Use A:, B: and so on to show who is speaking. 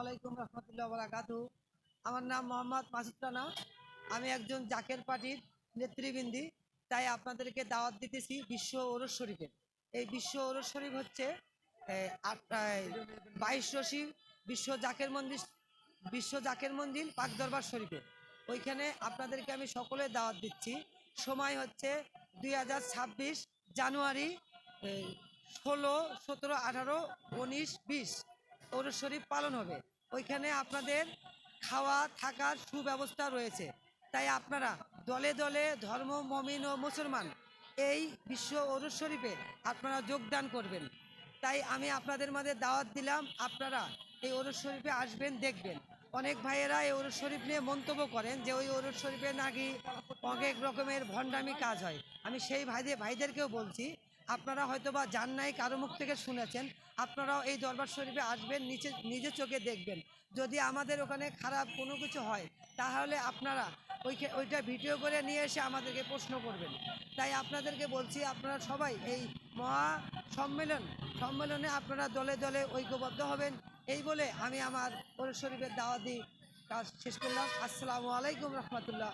A: আলাইকুম রহমতুল্লাহ আমার নাম মোহাম্মদ মাসুদ রানা। আমি একজন জাকের পার্টির নেতৃবৃন্দি। তাই আপনাদেরকে দাওয়াত দিতেছি বিশ্ব ওরস শরীফে। এই বিশ্ব ওরস শরীফ হচ্ছে বাইশ রশি বিশ্ব জাকের মন্দির, বিশ্ব জাকের মন্দির পাক দরবার শরীফে। ওইখানে আপনাদেরকে আমি সকলে দাওয়াত দিচ্ছি। সময় হচ্ছে দুই হাজার ছাব্বিশ জানুয়ারি ষোলো, সতেরো, আঠারো, উনিশ, বিশ ওরস শরীফ পালন হবে। ওইখানে আপনাদের খাওয়া থাকার সুব্যবস্থা রয়েছে। তাই আপনারা দলে দলে ধর্ম, মমিন ও মুসলমান এই বিশ্ব ওরস শরীফে আপনারা যোগদান করবেন। তাই আমি আপনাদের মাঝে দাওয়াত দিলাম, আপনারা এই ওরস শরীফে আসবেন, দেখবেন। অনেক ভাইয়েরা এই ওরস শরীফ নিয়ে মন্তব্য করেন যে ওই ওরস শরীফে নাকি অনেক রকমের ভণ্ডামি কাজ হয়। আমি সেই ভাইদের, ভাইদেরকেও বলছি আপনারা হয়তো বা জান নাই, কারও মুখ থেকে শুনেছেন। আপনারাও এই দরবার শরীফে আসবেন, নিচে, নিজে চোখে দেখবেন। যদি আমাদের ওখানে খারাপ কোনো কিছু হয়, তাহলে আপনারা ওইকে ওইটা ভিডিও করে নিয়ে এসে আমাদেরকে প্রশ্ন করবেন। তাই আপনাদেরকে বলছি, আপনারা সবাই এই মহা সম্মেলন, সম্মেলনে আপনারা দলে দলে ঐক্যবদ্ধ হবেন। এই বলে আমি আমার ওর শরীফের দাওয়া দাওয়াতি কাজ শেষ করলাম। আসসালামু আলাইকুম রহমতুল্লাহ